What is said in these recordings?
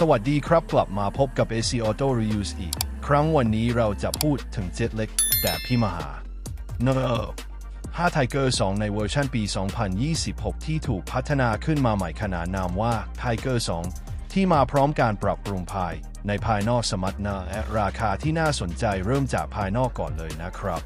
สวัสดีครับกลับมาพบกับ AC Auto Reviews อีก ครั้งวันนี้เราจะพูดถึงเจ็ตเล็ก แต่พี่มหาเนอ5 Tiger 2 ในเวอร์ชันปี 2026 ที่ถูกพัฒนาขึ้นมาใหม่ขนานนามว่า Tiger 2 ที่มาพร้อมการปรับปรุงภาย ในภายนอกสมรรถนะและราคาที่น่าสนใจเริ่มจากภายนอกก่อนเลยนะครับ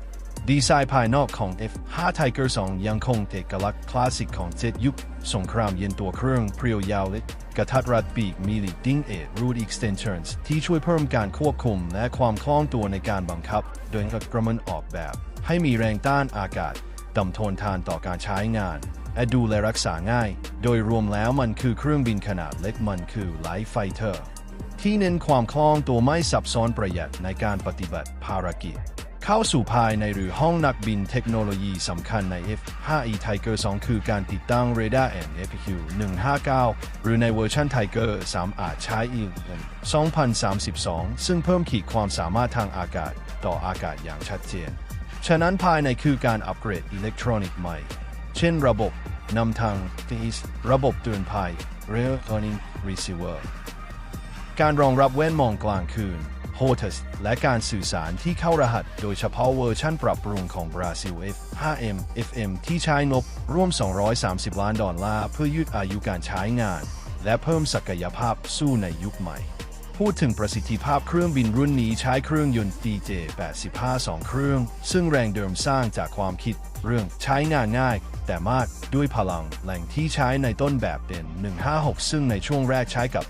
ดีไซน์ภายนอกของ F5 Tiger 2 ยังคงเอกลักษณ์คลาสสิกของเจ็ตยุคสงครามเย็นตัวเครื่องเพรียวยาวเล็กกระทัดรัดปีกมี leading edge root extensions ที่ช่วยเพิ่มการควบคุมและความคล่องตัวในการบังคับ โดยกระมันออกแบบ ให้มีแรงต้านอากาศต่ำทนทานต่อการใช้งานและดูแลรักษาง่าย โดยรวมแล้วมันคือเครื่องบินขนาดเล็กมันคือ Light Fighter ที่เน้นความคล่องตัวไม่ซับซ้อนประหยัดในการปฏิบัติภารกิจ เข้าสู่ภายในหรือห้องนักบินเทคโนโลยีสำคัญใน F5E Tiger 2 คือการติดตั้ง Radar and FQ 159 หรือในเวอร์ชัน Tiger 3 อาจใช้อีก2032 ซึ่งเพิ่มขีดความสามารถทางอากาศต่ออากาศอย่างชัดเจน ฉะนั้นภายในคือการอัปเกรดอิเล็กทรอนิกส์ใหม่ เช่นระบบนำทาง FIS ระบบเตือนภัย Real Warning Receiver การรองรับเว้นมองกลางคืน HOTUS และการสื่อสารที่เข้ารหัส โดยเฉพาะเวอร์ชั่นปรับปรุงของบราซิล F5M FM ที่ใช้งบร่วม 230 ล้านดอลลาร์เพื่อยืดอายุการใช้งาน และเพิ่มศักยภาพสู้ในยุคใหม่ พูดถึงประสิทธิภาพเครื่องบินรุ่นนี้ใช้เครื่องยนต์ DJ85 2เครื่อง ซึ่งแรงเดิมสร้างจากความคิดเรื่องใช้งานง่าย แต่มากด้วยพลังแหล่งที่ใช้ในต้นแบบเด่น156 ซึ่งในช่วงแรกใช้กับ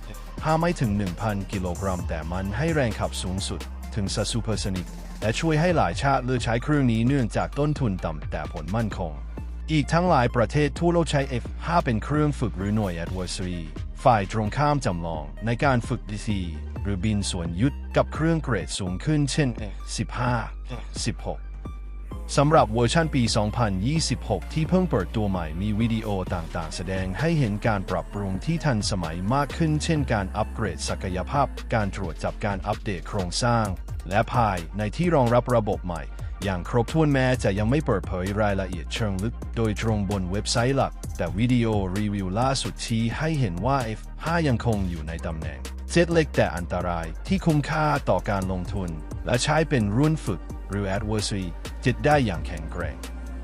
5ไม่ถึง 1,000 กิโลกรัม แต่มันให้แรงขับสูงสุด ถึงสซูเปอร์โซนิกและช่วยให้หลายชาติเลือกใช้เครื่องนี้เนื่องจากต้นทุนต่ำแต่ผลมั่นคง อีกทั้งหลายประเทศทั่วโลกใช้ F5 เป็นเครื่องฝึกหรือหน่วย adversary ฝ่ายตรงข้ามจำลองในการฝึก DC หรือบินสวนยุทธกับเครื่องเกรดสูงขึ้นเช่น15 16 สำหรับเวอร์ชันปี 2026 ที่เพิ่งเปิดตัวใหม่มีวิดีโอต่างๆ แสดงให้เห็นการปรับปรุงที่ทันสมัยมากขึ้น เช่นการอัปเกรดศักยภาพ การตรวจจับการอัปเดตโครงสร้าง และภายในที่รองรับระบบใหม่ อย่างครบถ้วนแม้จะยังไม่เปิดเผยรายละเอียดเชิงลึก โดยตรงบนเว็บไซต์หลัก แต่วิดีโอรีวิวล่าสุดชี้ให้เห็นว่า F5 ยังคงอยู่ในตำแหน่งเจ็ตเล็กแต่อันตรายที่คุ้มค่าต่อการลงทุน และใช้เป็นรุ่นฝึก หรือ adversary จิตได้อย่างแข็งแกร่ง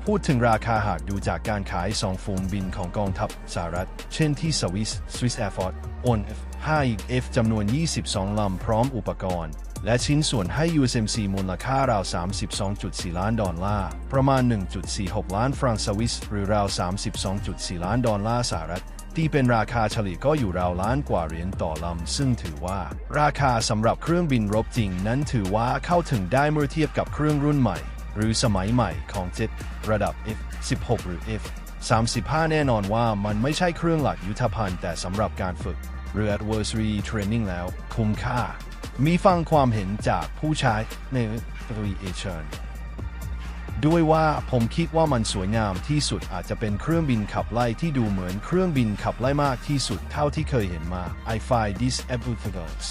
พูดถึงราคาหากดูจากการขายสองฟูงบินของกองทัพสหรัฐ เช่นที่สวิส Swiss Air Force on F5 อีก F จำนวน 22 ลำพร้อมอุปกรณ์ และชิ้นส่วนให้ USMC มูลค่าราว 32.4 ล้านดอลลาร์ ประมาณ 1.46 ล้านฟรังสวิส หรือราว 32.4 ล้านดอลลาร์สหรัฐ ที่เป็นราคาเฉลี่ยก็อยู่ราวล้านกว่าเหรียญต่อลำ ซึ่งถือว่า ราคาสำหรับเครื่องบินรบจริงนั้นถือว่าเข้าถึงได้เมื่อเทียบกับเครื่องรุ่นใหม่ หรือสมัยใหม่ของเจ็ตระดับ F16 หรือ F35 แน่นอนว่ามันไม่ใช่เครื่องหลักยุทธภัณฑ์แต่สำหรับการฝึกหรือ adversary training แล้วคุ้มค่า มีฟังความเห็นจากผู้ใช้ในรีเอชน ด้วยว่าผมคิดว่ามันสวยงามที่สุดอาจจะเป็นเครื่องบินขับไล่ที่ดูเหมือนเครื่องบินขับไล่มากที่สุดเท่าที่เคยเห็นมา I find these episodes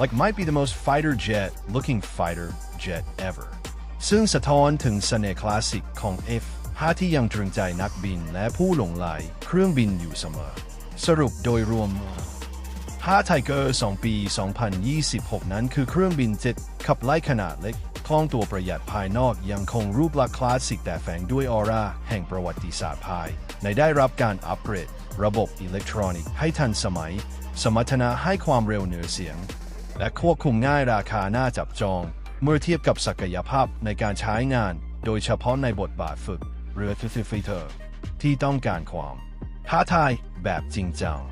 like might be the most fighter jet looking fighter jet ever ซึ่งสะท้อนถึงเสน่ห์คลาสสิกของ F5 ที่ยังตรึงใจนักบินและผู้หลงไหลเครื่องบินอยู่เสมอ สรุปโดยรวม5 Tiger 2 ปี 2026 นั้นคือเครื่องบินเจ็ตขับไล่ขนาดเล็ก ล่องตัวประหยัดภายนอกยังคงรูปลักษณ์คลาสสิกแต่แฝงด้วยออร่าแห่งประวัติศาสตร์ภาย ในได้รับการอัปเกรดระบบอิเล็กทรอนิกส์ให้ทันสมัย สมรรถนะให้ความเร็วเหนือเสียง และควบคุมง่ายราคาน่าจับจอง เมื่อเทียบกับศักยภาพในการใช้งาน โดยเฉพาะในบทบาทฝึกหรือฟิเตอร์ที่ต้องการความท้าทายแบบจริงจัง